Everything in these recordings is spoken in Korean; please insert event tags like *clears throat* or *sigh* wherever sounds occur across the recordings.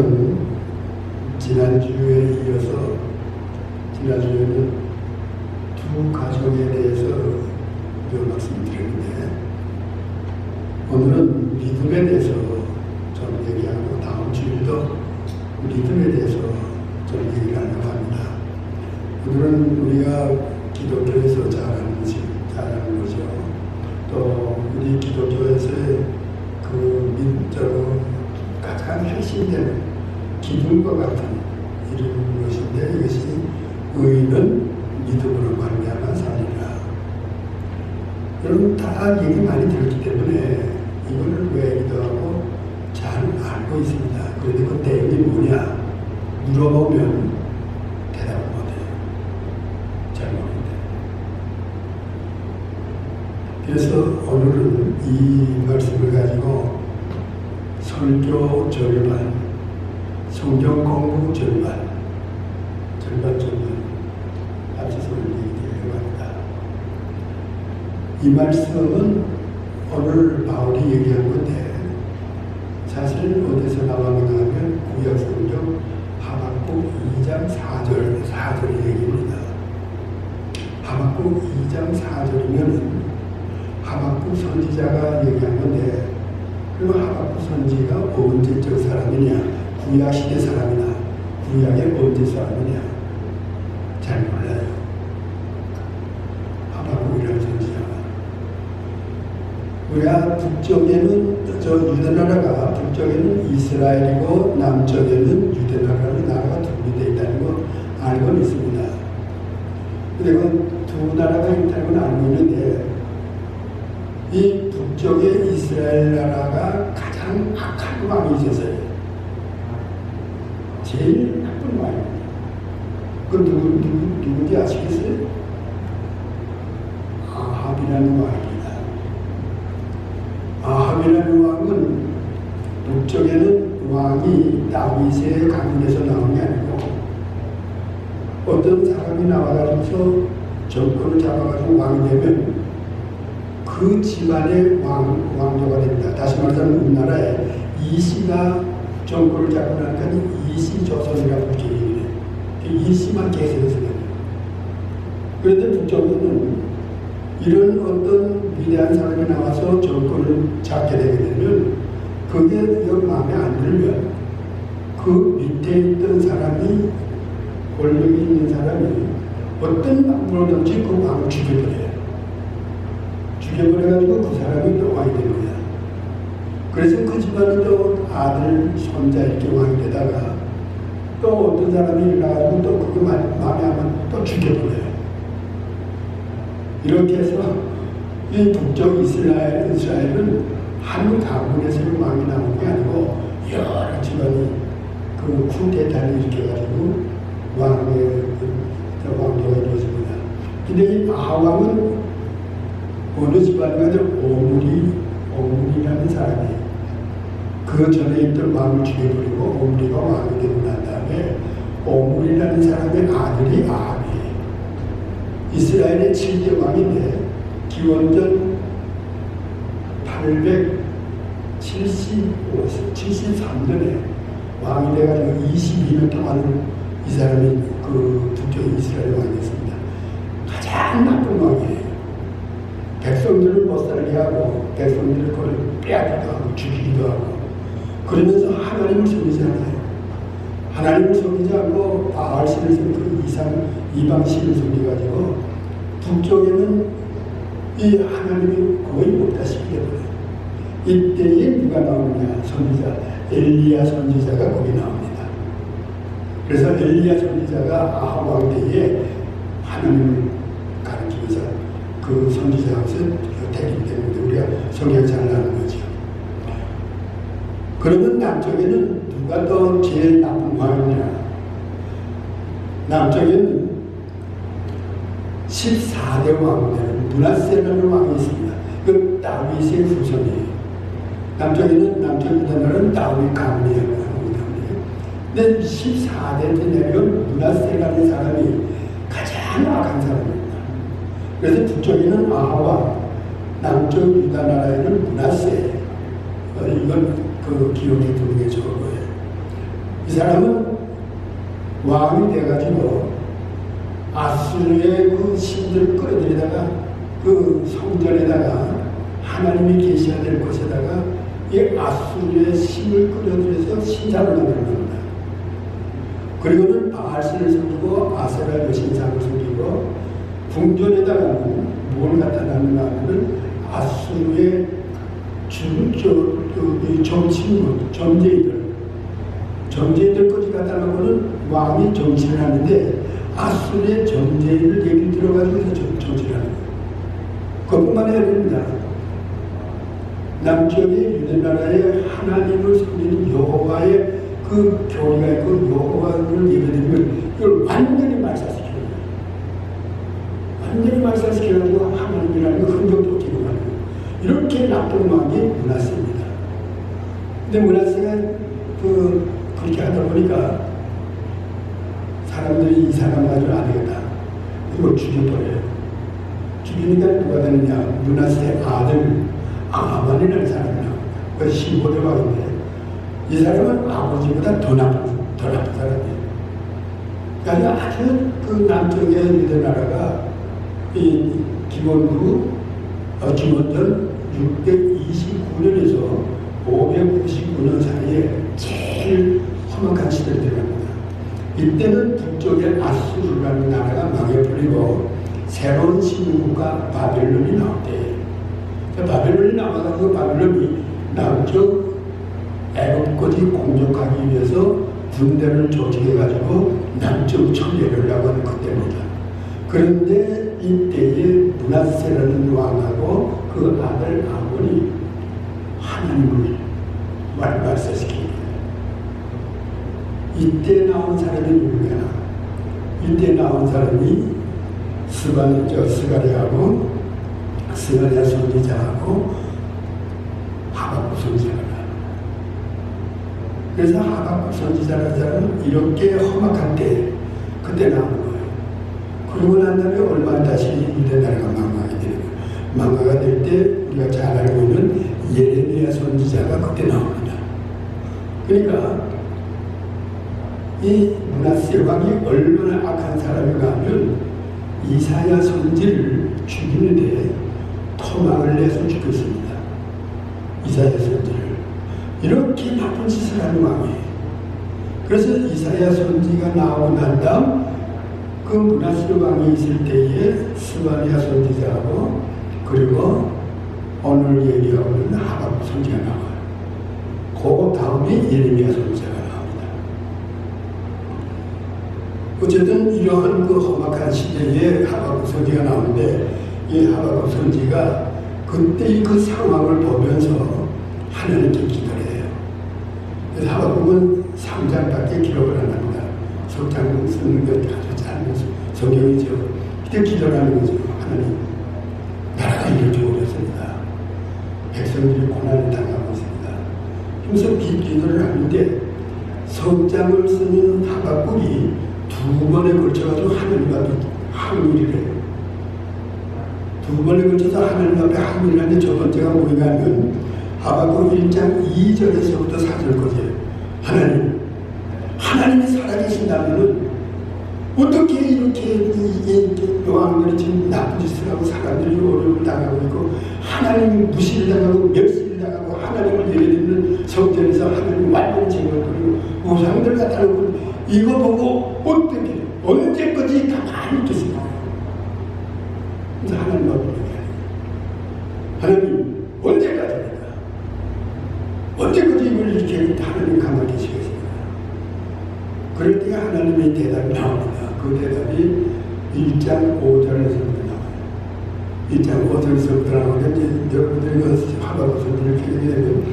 오늘은 지난주에 이어서 지난주에는 두 가족에 대해서 몇 말씀 드렸는데 오늘은 믿음에 대해서 물어보면 대답을 못해요. 잘 모르는데. 그래서 오늘은 이 말씀을 가지고 설교 절반, 성경 공부 절반, 절반 절반 합쳐서 얘기하려고 합니다. 이 말씀은 오늘 바울이 얘기한 건데 사실 어디서 나왔는가 하면 구약 성경 하박국 2장 4절 4절 얘기입니다. 하박국 2장 4절이면은 선지자가 얘기한 건데 그럼 하박국 선지가 언제적 사람이냐 구약 시대 사람이나 구약의 언제 사람이냐 잘 몰라요. 하박국이라는 선지자가 우리가 북쪽에는 저 유대나라가 북쪽에는 이스라엘이고 남쪽에는 유대나라로 나라가 분리되어 있다는 거 알고는 있습니다. 근데 그두 나라가 있다는 건 알고 있는데 쪽의 이스라엘 나라가 가장 악한 왕이 있었어요. 제일 나쁜 왕입니다. 그 누구, 누구, 누군지 아시겠어요? 아합이라는 왕입니다. 아합이라는 왕은 북쪽에는 왕이 다윗의 가문에서 나온 게 아니고 어떤 사람이 나와가지고서 정권을 잡아가지고 왕이 되면 그 집안의 왕, 왕조가 됩니다. 다시 말하자면 우리나라에 이씨가 정권을 잡고 나니까 이씨 조선이라고 불리는 이씨만 계속해서. 그런데 북쪽에는 이런 어떤 위대한 사람이 나와서 정권을 잡게 되게 되면 그게 영 마음에 안 들면 그 밑에 있던 사람이 권력이 있는 사람이 어떤 방법으로든지 그 왕을 죽여버려요. 죽여버려가지고 그 사람이 또 왕이 되는 거야. 그래서 그 집안은 또 아들, 손자 이렇게 왕이 되다가 또 어떤 사람이 일어나가지고 또 마- 마음에 안 들면 또 죽여버려요. 이렇게 해서 이 북쪽 이스라엘, 이스라엘은 한 가문에서 왕이 나온 게 아니고 여러 집안이 그 쿠데타를 일으켜가지고 왕의 그 왕조가 이루어집니다. 근데 이 아왕은 어느 집안이가 오므리, 오므리라는 사람이 그 전에 있던 왕을 죽여버리고 오므리가 왕이 되고 난 다음에 오므리라는 사람의 아들이 아합이에요. 이스라엘의 7대 왕인데 기원전 873년에 왕이 돼가지고 22년 동안을 이 사람이 그 북쪽 이스라엘 왕이었습니다. 가장 나쁜 왕이에요. 백성들을 못 살게 하고 백성들을 그를 빼앗기도 하고 죽이기도 하고 그러면서 하나님을 섬기지 않아요. 하나님을 섬기지 않고 바알 신을 섬기고 이상 이방 신을 섬겨가지고 북쪽에는 이 하나님이 거의 못다시피 해버려요. 이때에 누가 나오느냐 선지자 엘리야 선지자가 거기 나옵니다. 그래서 엘리야 선지자가 아합 왕 때에 하나님을 가르치면서 그 선지자로서 대립 때문에 우리가 성경 잘 나는 거죠. 그러면 남쪽에는 누가 더 제일 나쁜 왕이냐? 남쪽에는 14대 왕 되는 문하세라는 왕이 있습니다. 그 다윗의 후손이에요. 남쪽에는 남쪽 유다나라는 다윗 가문이에요. 근데 14대 때 내면 문하세라는 사람이 가장 악한 사람입니다. 그래서 북쪽에는 아하와 남쪽 유다 나라에는 문하세 어, 이건 그 기억에 두는 게 좋을 거예요. 이 사람은 왕이 돼가지고 아수르의 그 신들을 끌어들이다가 그 성전에다가 하나님이 계셔야 될 곳에다가 이 아수르의 신을 끌어들여서 신사를 만드는 겁니다. 그리고는 바알신을 섬기고 아세라 여신상을 섬기고 궁전에다가는 뭘 갖다 놨는가 하면은 아수르의 주저 그 정치인들, 점쟁이들, 점쟁이들까지 갖다 놓고는 왕이 정치를 하는데 아수르의 점쟁이를 얘기 들어가지고 정치를 하는 거예요. 그것뿐만 아니라 남쪽의 유대나라의 하나님을 섬기는 여호와의 그 교리가 있고 여호와를 예배드리면 이걸 완전히 거예요. 완전히 말살시켜가지고 하나님이라는 흔적도 없게 하는 거예요. 이렇게 나쁜 마음이 문화세입니다. 근데 문화세가 그, 그렇게 하다 보니까 사람들이 이 사람 가지고 안 되겠다. 이걸 죽여버려요. 죽이니까 누가 되느냐. 문화세 아들 아만이라는 사람이 나옵니다. 그 15대 왕인데 이 사람은 아버지보다 더 나쁜, 더 나쁜 사람이에요. 그러니까 아주 그 남쪽의 유대나라가 이 어, 기원전 629년에서 599년 사이에 제일 험악한 시대를 들어갑니다. 이때는 북쪽의 아수르라는 나라가 망해버리고 새로운 신국가 바벨론이 나왔대요. 그 바벨론이 나와가지고 바벨론이 남쪽 애국까지 공격하기 위해서 군대를 조직해가지고 남쪽 천리를 하고 하는 그때입니다. 그런데 이때에 문하세라는 왕하고 그 아들 아몬이 하나님을 말- 말살시킵니다. 이때 나온 사람이 누구냐? 이때 나온 사람이 스바리, 저 스가리하고 스가리아 선지자하고 하박국 선지자가 그래서 하박국 선지자라는 사람은 이렇게 험악한 때 그때 거예요. 그러고 난 다음에 얼마 다시 유대 나라가 망하게 되는. 망하가 될 때 우리가 잘 알고 있는 예레미야 선지자가 그때 나옵니다. 그러니까 이 문하세 왕이 얼마나 악한 사람인가 하면 이사야 선지를 죽이는데 토막을 내서 죽였습니다. 이사야 선지를. 이렇게 나쁜 짓을 하는 왕이에요. 그래서 이사야 선지가 나오고 난 다음 그 문하세 왕이 있을 때에 스바리아 선지자하고 그리고 오늘 얘기하고 있는 하박국 선지가 나와요. 그 다음에 예레미야 선지자가 나옵니다. 어쨌든 이러한 그 험악한 시대에 하박국 선지가 나오는데 이 하박국 선지가 그때의 그 상황을 보면서 하나님께 기도를 해요. 그래서 하박국은 3장밖에 기록을 안 합니다. 석장 쓰는 것 성경이죠. 그때 기도를 하는 거죠. 하나님, 나라가 이렇게 오렸습니다. 백성들이 고난을 당하고 있습니다. 그래서 기- 기도를 하는데 성장을 쓰는 하박국이 두 번에 걸쳐가지고 항의를 해요. 두 번에 걸쳐서 하나님 앞에 항의를 하는데 첫 번째가 뭐가 하면 하박국 1장 2절에서부터 4절까지 하나님 하나님이 살아계신다면 어떻게 이렇게 이- 이 왕들이 지금 나쁜 짓을 하고 사람들이 어려움을 당하고 있고 하나님이 무시를 당하고 멸시를 당하고 하나님을 예배드리는 성전에서 하나님 완전히 제거하고 우상들 놓고 이거 보고 어떻게 언제까지 가만히 있겠습니까? 하나님 앞에. 하나님 언제까지입니까? 언제까지 이걸 이렇게 하나님 가만히 계시겠습니까? 그럴 때 하나님의 대답이 나옵니다. 그 대답이 1장 5절에서부터 나와요. 1장 5절에서부터 나오는데 여러분들이 그 선지를 읽게 되면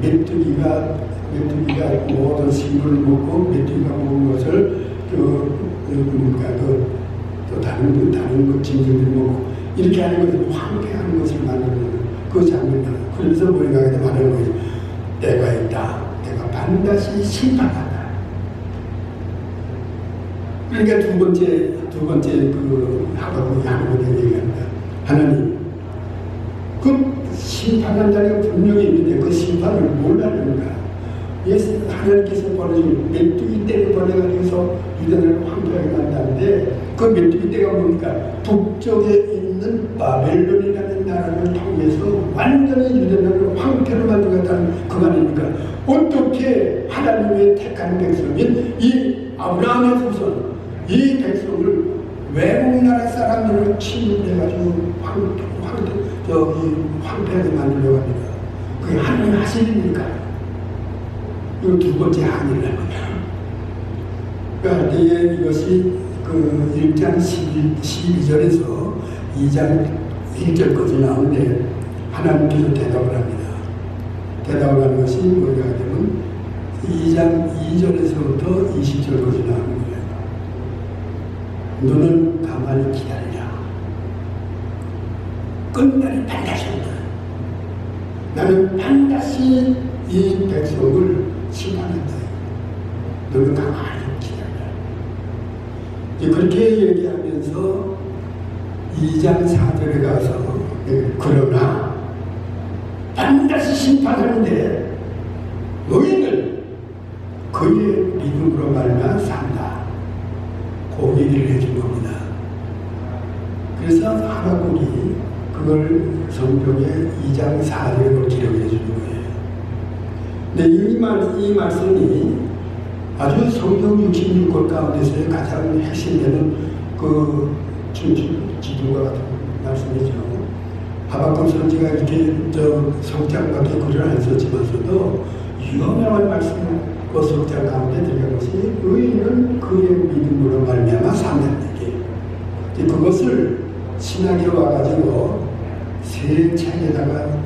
메뚜기가 메뚜기가 모든 식물을 먹고 메뚜기가 먹은 것을 그, 그 뭔가 그, 또 다른 그 다른 것 짐승들이 먹고 이렇게 하는 것을 황폐한 것을 만드는 그 장면이다. 그래서 우리가 말하는 거죠. 때가 있다. 내가 반드시 심판한다. 그러니까 두 번째 두 번째 그 하박국이 하는 얘기합니다. 하나님 그 심판한다는 게 분명히 있는데 그 심판을 몰라는가? 예수 하나님께서 보내준 메뚜기 떼를 보내가지고서 유대인을 황폐하게 만드는데 그 메뚜기 떼가 뭡니까? 북쪽에 있는 바벨론이라는 나라를 통해서 완전히 유대인을 황폐로 만들겠다는 그 말입니까? 어떻게 하나님의 택한 백성인 이 아브라함의 후손 이 백성을 외국 나라 사람들을 침입해가지고 황, 황, 저기 황폐하게 만들려고 합니다. 그게 하나님 하실 일입니까? 이거 두 번째 합니다. 그러니까 이게 이것이 그 1장 12, 12 절에서 2장 1절까지 나오는데 하나님께서 대답을 합니다. 대답을 하는 것이 뭐냐 하면 2장 2절에서부터 20절까지 나오는 거예요. 너는 가만히 기다리라. 끝날이 반드시 온다. 나는 반드시 이 백성을 심판한다. 너는 가만히. 이제 그렇게 얘기하면서 2장 4절에 가서 그러나 반드시 심판하는데 너희는 그의 믿음으로 말미암아 산다. 그 얘기를 해준 겁니다. 그래서 하나님이 그걸 성경의 2장 4절에 기록해 주는 거예요. 근데 이, 말씀이 아주 성경 66권 가운데서의 가장 핵심되는 그 기둥과 같은 말씀이죠. 하박국 선지가 이렇게 저 성장밖에 글을 안 썼지만서도 유명한 말씀 그 성장 가운데 들어간 것이 의인은 그의 믿음으로 말미암아 산다는. 이제 그것을 신학에 와가지고 세 책에다가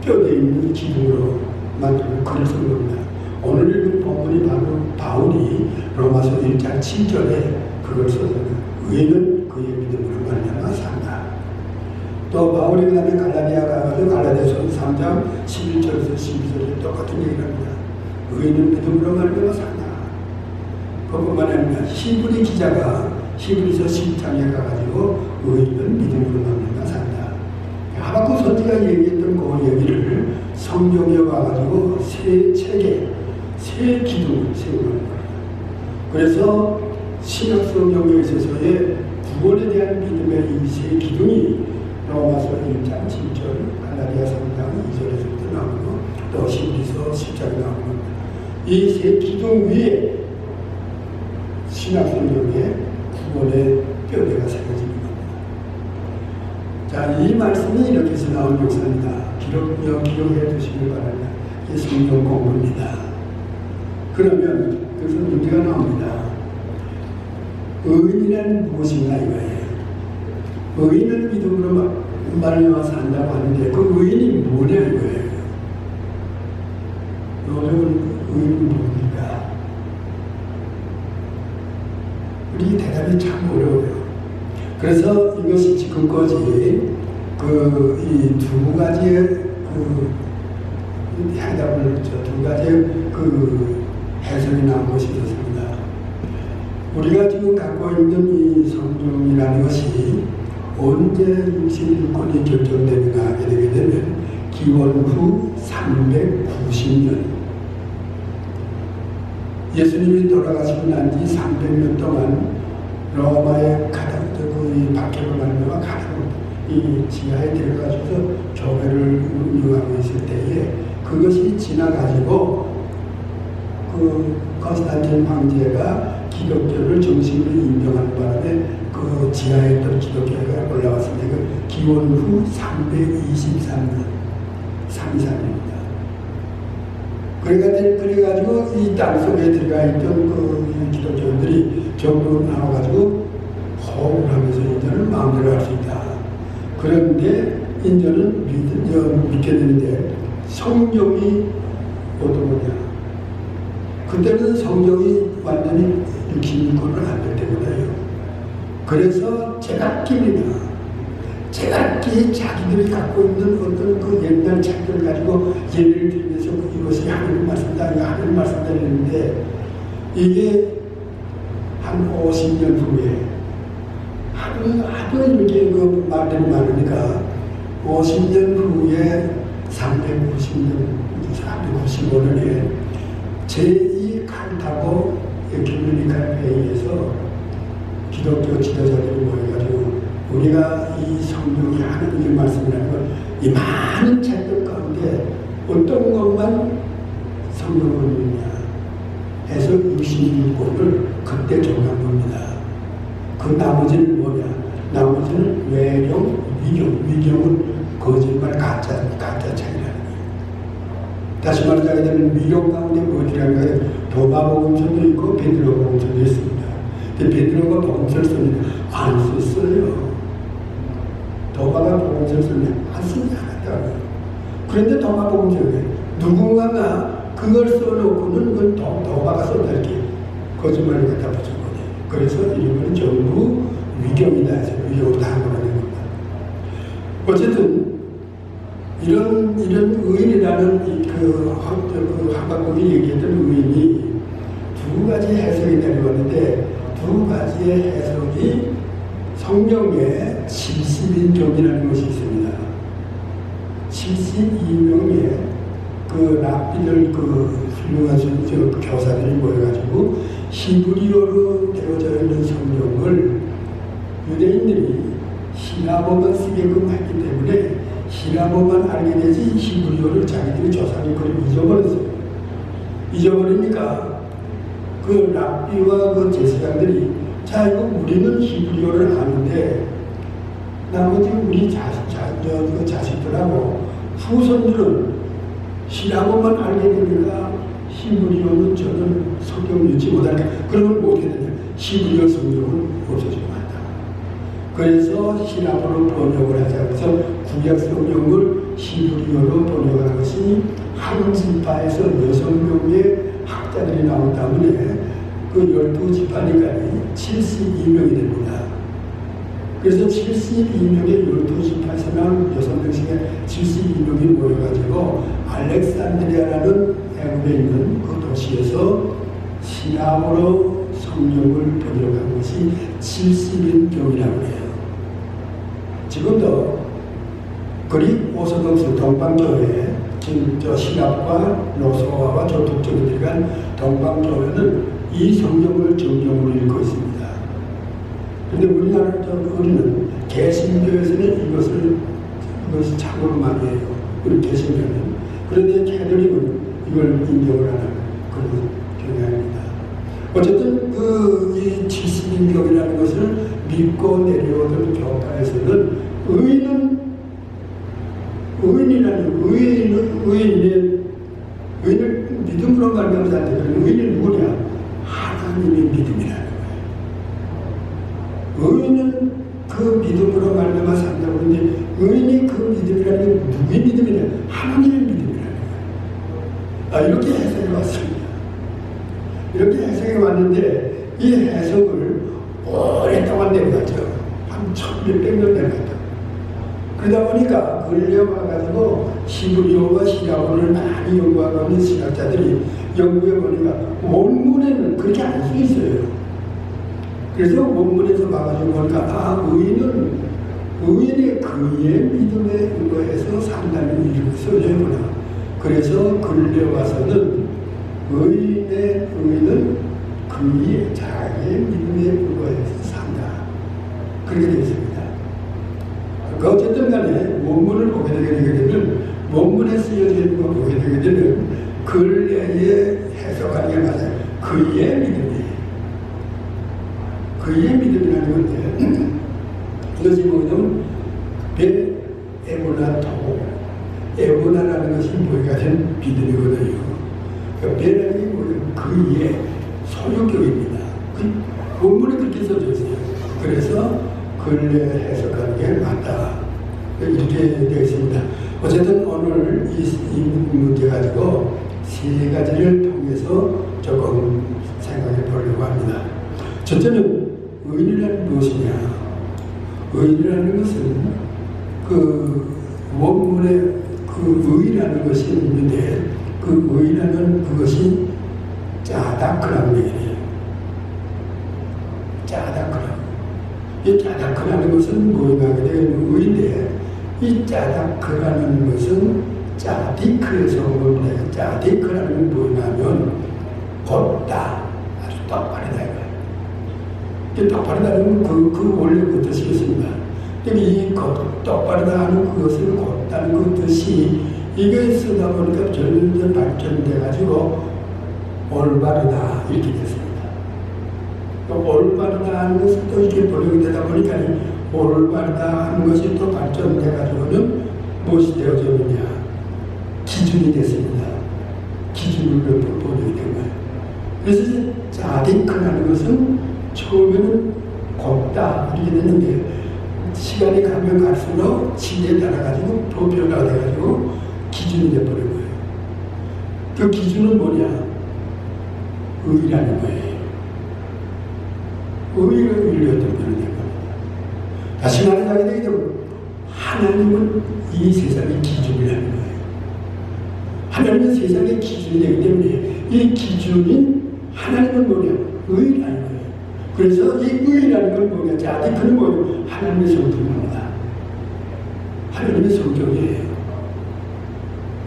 뼈대 있는 기둥으로 만들고 쓴 겁니다. 오늘 읽은 본문이 바로 바울이 로마서 1장 7절에 그걸 썼습니다. 의인은 그의 믿음으로 말미암아 산다. 또 바울이 그 다음에 갈라디아 가가지고 갈라디아서 3장 11절에서 12절에 똑같은 얘기를 합니다. 의인은 믿음으로 말미암아 산다. 그것뿐만 아니라 히브리 기자가 히브리서 10장에 가가지고 의인은 믿음으로 말미암아 산다. 하박국 선지가 얘기했던 그 얘기를 성경에 와가지고 세 책에 세 기둥을 세우는 거예요. 그래서 신약 성경에 있어서의 구원에 대한 믿음의 이 세 기둥이 로마서 1장 7절, 갈라디아 3장 2절에서부터 나오고 또 신비서 10장에 나오고 이 세 기둥 위에 신약 성경에 구원의 뼈대가 겁니다. 자, 이 말씀이 이렇게 해서 나온 역사입니다. 기록, 기록해 두시길 바랍니다. 이게 성경 공부입니다. 그러면 여기서 문제가 나옵니다. 의인이란 무엇인가 이거예요. 의인을 믿음으로 말미암아서 한다고 하는데 그 의인이 뭐냐 이거예요. 여러분 의인이 뭡니까? 우리 대답이 참 어려워요. 그래서 이것이 지금까지 그 이 두 가지의 그 해답을 저두 가지의 그 해석이 나온 것이 있었습니다. 우리가 지금 갖고 있는 이 성경이라는 것이 언제 61권이 결정되는가 하게 되게 되면 기원 후 390년 예수님이 돌아가시고 난 지 300년 동안 로마의 가장 그 박해로 말미암아 가장 이 지하에 들어가셔서 교회를 운영하고 있을 때에 그것이 지나가지고 그 컨스탄틴 황제가 기독교를 정식으로 인정하는 바람에 그 지하에 있던 기독교가 올라왔습니다. 그 기원 후 323년, 323입니다. 그래가지고, 그래가지고 이 땅 속에 들어가 있던 그 기독교인들이 전부 나와가지고 호흡을 하면서 인전을 마음대로 할 수. 그런데 인전은 믿, 믿게 되는데 성경이 어떤 거냐. 그때는 성경이 완전히 기인권을 안될 때문에요. 그래서 제각기입니다. 제각기 자기들이 갖고 있는 어떤 그 옛날 책들을 가지고 예를 들면서 이것이 하나님 말씀이다, 이거 하나님 말씀이다 이랬는데 이게 한 50년 후에 하도, 하도 이렇게 그 말들이 많으니까 50년 후에 390년, 390년 2025년에 제2 칼타고 에큐메니칼 회의에서 기독교 지도자들이 모여가지고 우리가 이 성경이 하나님의 말씀이라는 걸이 많은 책들 가운데 어떤 것만 성경론이냐 해서 66권을 그때 정한 겁니다. 그 나머지는 뭐냐? 나머지는 외령, 위경, 위경은 거짓말, 가짜, 가짜 책이라는 거예요. 다시 말하자게 되면 위경 가운데 뭐지라는 거예요? 도마복음서도 있고 베드로복음서도 있습니다. 근데 베드로가 복음서를 안 썼어요. 도마가 복음서를 안 쓰지 않았다고요. 그런데 도마 복음서에 누군가가 그걸 써놓고는 도, 도마가 써다 이렇게 거짓말을 갖다 거예요. 그래서 이름은 전부 위경이다 위경으로 다. 어쨌든 이런 이런 의인이라는 이 그, 하- 그 얘기했던 의인이 두 가지 해석이 내려왔는데 두 가지의 해석이 성경에 70인종이라는 것이 있습니다. 72명의 그 랍비들 그 훌륭한 교사들이 모여가지고 히브리어로 되어져 있는 성경을 유대인들이 히라보만 쓰게끔 했기 때문에 히라보만 알게 되지 히브리어를 자기들이 조사를 그걸 잊어버렸어요. 잊어버리니까 그 랍비와 그 제사장들이 자 이거 우리는 히브리어를 아는데 나머지 우리 자식, 자, 저, 그 자식들하고 후손들은 히라보만 알게 되니까 히브리어는 저는 성경 읽지 못하니까 그러면 뭐 어떻게 되냐 히브리어 성경은 없어지고 한다. 그래서 히라보로 번역을 하자 그래서 구약 성경을 히브리어로 번역한 것이 한 지파에서 여섯 명의 학자들이 나온 때문에 그 열두 지파니까 72명이 됩니다. 그래서 72명의 12지파에서 난 6명씩의 72명이 모여가지고 알렉산드리아라는 애국에 있는 그 도시에서 시나모로 성령을 번역한 것이 70인경이라고 해요. 지금도 그릭 오소독스 동방교회 지금 저 신학과 노소화와 조폭적인 들간 동방교회는 이 성경을 정경으로 읽고 있습니다. 근데 우리나라 저 우리는 개신교에서는 이것을 이것이 참고로 많이 해요. 우리 개신교는. 그런데 캐톨릭은 이걸 인정을 하는 그런 경향입니다. 어쨌든 그이 70인격이라는 것을 믿고 내려오던 교파에서는 의인은 의인이라는 의인은 의인의 의인을 믿음으로 말미암아서 안 되는 의인이 누구냐? 하나님의 믿음이라는 거예요. 의인은 그 믿음으로 아, 이렇게 해석해 왔습니다. 이렇게 해석해 왔는데 이 해석을 오랫동안 내려갔죠. 한 천몇백 년 내려갔다. 그러다 보니까 걸려와가지고 히브리어와 히라보를 많이 연구하고 있는 신학자들이 연구해 보니까 원문에는 그렇게 안써 있어요. 그래서 원문에서 봐가지고 보니까 아 의인은 의인의 그의 믿음에 의거해서 산다는 이렇게 써져 있구나. 그래서 근래와서는 의인의 의인은 그의 자기의 믿음에 의거해서 산다. 그렇게 되어 있습니다. 그 어쨌든 간에 원문을 보게 되게 되면 원문에 쓰여져 있는 걸 보게 되게 되면 근래에 해석하는 게 맞아요. 그의 믿음이에요. 그의 믿음이라는 건데 *clears throat* 이것이 뭐냐면 배 에보나토 에보나라는 것이 뭐가 된 믿음이거든요. 그 배라는 게 뭐냐면 그의 소유격입니다. 그 원문에 그렇게 써져 있어요. 그래서 근래 해석하는 게 맞다. 이렇게 되어 있습니다. 어쨌든 오늘 이, 이 문제 가지고 세 가지를 통해서 조금 생각해 보려고 합니다. 첫째는 의인이라는 무엇이냐? 의인이라는 것은 그 원문에 그 의라는 것이 있는데 그 의라는 그것이 짜다크라는 얘기예요. 짜다크라. 이 짜다크라는 것은 뭐냐게 되면 의인데 이 짜다크라는 것은 짜디크에서 온 겁니다. 짜디크라는 건 뭐냐면 곧다 아주 똑바르다 이거예요. 이 똑바르다는 그, 그 원래 그 뜻이겠습니다. 근데 이 곧, 똑바르다 하는 그것을 곧다는 그 뜻이 이게 쓰다 보니까 점점 발전돼 가지고 올바르다 이렇게 됐습니다. 또 올바르다 하는 것은 또 이렇게 번역이 되다 보니까 이 올바르다 하는 것이 또 발전돼 가지고는 무엇이 되어졌느냐 기준이 됐습니다. 기준으로 된 거예요. 그래서 이제 자딩크라는 것은 처음에는 곱다 이렇게 됐는데 시간이 가면 갈수록 시대에 따라 가지고 도표가 돼 가지고 기준이 돼 버린 거예요. 그 기준은 뭐냐? 의라는 거예요. 의를 된 겁니다. 다시 되면 하나님은 이 세상의 기준이라는 세상의 기준이 되기 때문에 이 기준인 하나님은 뭐냐? 의라는 거예요. 그래서 이 의라는 건 뭐냐? 자, 그는 뭐예요? 하나님의 성품입니다. 하나님의 성격이에요.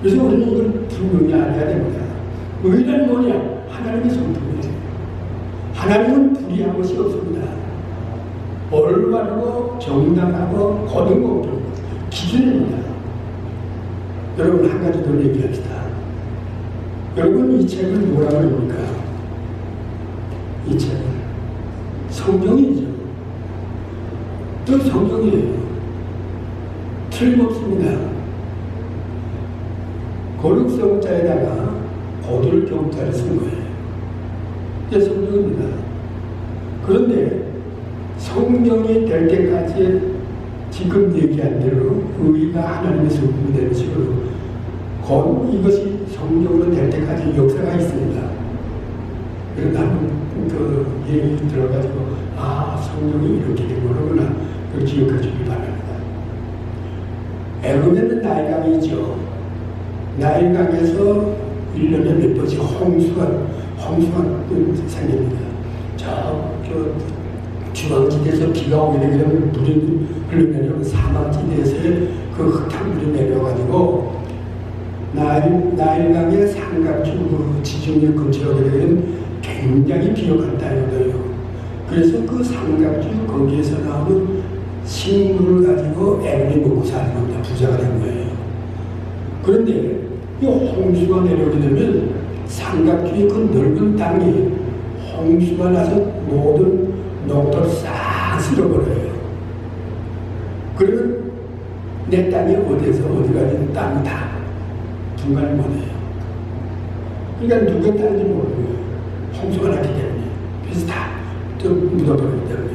그래서 우리는 이걸 분명히 알아야 됩니다. 의는 뭐냐? 하나님의 성품이에요. 하나님은 불의한 것이 없습니다. 올바르고 정당하고 거듭고 기준입니다. 여러분 한 가지 더 얘기합시다. 여러분 이 책을 뭐라고 합니까? 이 책은 성경이죠. 또 성경이에요. 틀림없습니다. 고륵성자에다가 고들 경자를 쓴 거예요. 이게 성경입니다. 그런데 성경이 될 때까지 지금 얘기한 대로 의가 하나님의 성품이 되는 식으로 곧 이것이 성경으로 될 때까지 역사가 있습니다. 그래서 나는 그 얘기 들어가지고 아 성경이 이렇게 된 거구나 그 기억해 주길 바랍니다. 애굽에는 나일강이 있죠. 나일강에서 1년에 몇 번씩 홍수가 홍수가 생깁니다. 저, 저 중앙지대에서 비가 오게 되면 물이 흘러내려 사막지대에서의 그 흙탕물이 내려가지고 나일, 나일강의 삼각주 그 지중해 근처에 오게 되면 굉장히 비옥한 땅이거든요. 그래서 그 삼각주 거기에서 나오는 식물을 가지고 애들이 먹고 사는 겁니다. 부자가 된 거예요. 그런데 이 홍수가 내려오게 되면 삼각주의 그 넓은 땅이 홍수가 나서 모든 농토를 싹 쓸어버려요. 그러면 내 땅이 어디에서 어디까지 땅이 다 중간에 못해요. 그러니까 누가 모르는 거예요. 홍수가 났기 때문에. 그래서 다좀 묻어버리기 때문에.